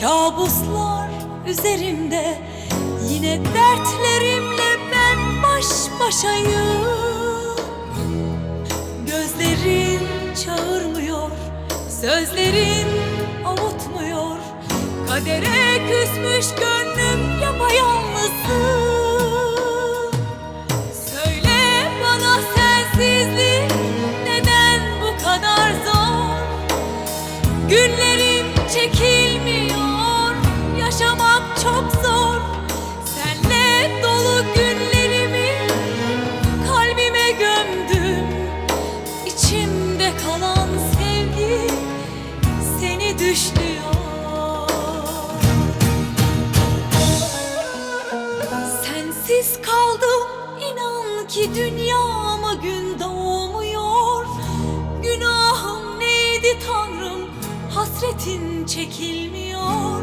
Kabuslar üzerimde. Yine dertlerimle ben baş başayım. Gözlerin çağırmıyor Sözlerin avutmuyor. Kadere küsmüş gönlüm yapayalnızım Sensiz kaldım inan ki dünyama gün doğmuyor. Günahım neydi tanrım? Hasretin çekilmiyor.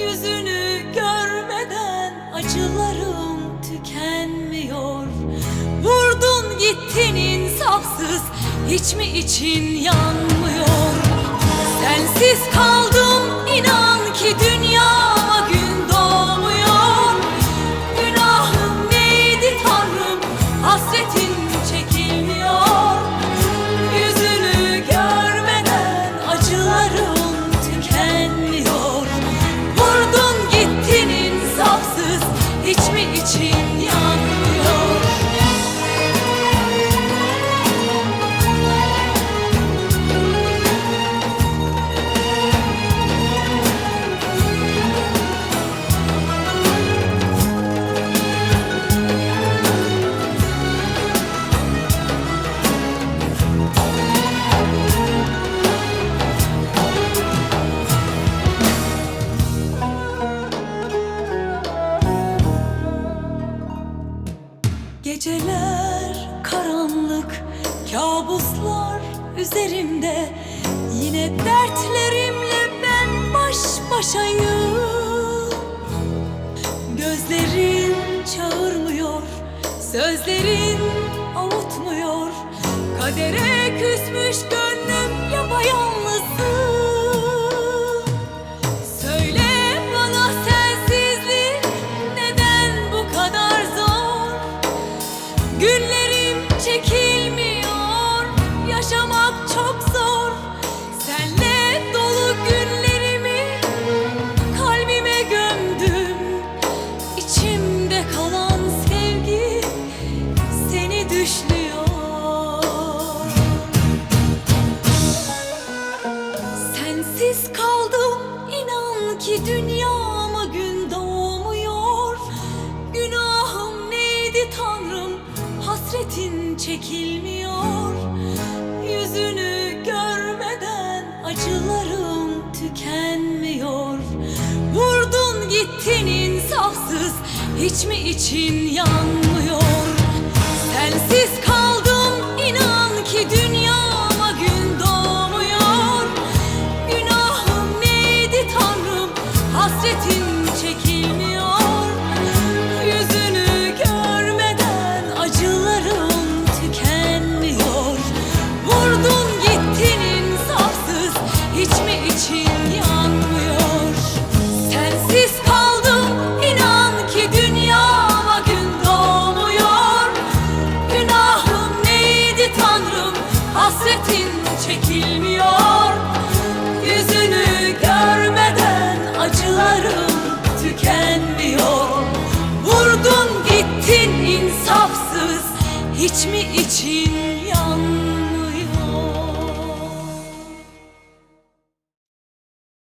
Yüzünü görmeden acılarım tükenmiyor. Vurdun gittin insafsız hiç mi için yanmıyor hiç mi için üzerimde Yine dertlerimle ben baş başayım. Gözlerin çağırmıyor, sözlerin avutmuyor. Kadere küsmüş gönlüm hasretin çekilmiyor. Yüzünü görmeden acılarım tükenmiyor. Vurdun gittin insafsız hiç mi için yanmıyor? Sensiz kaldım hasretin çekilmiyor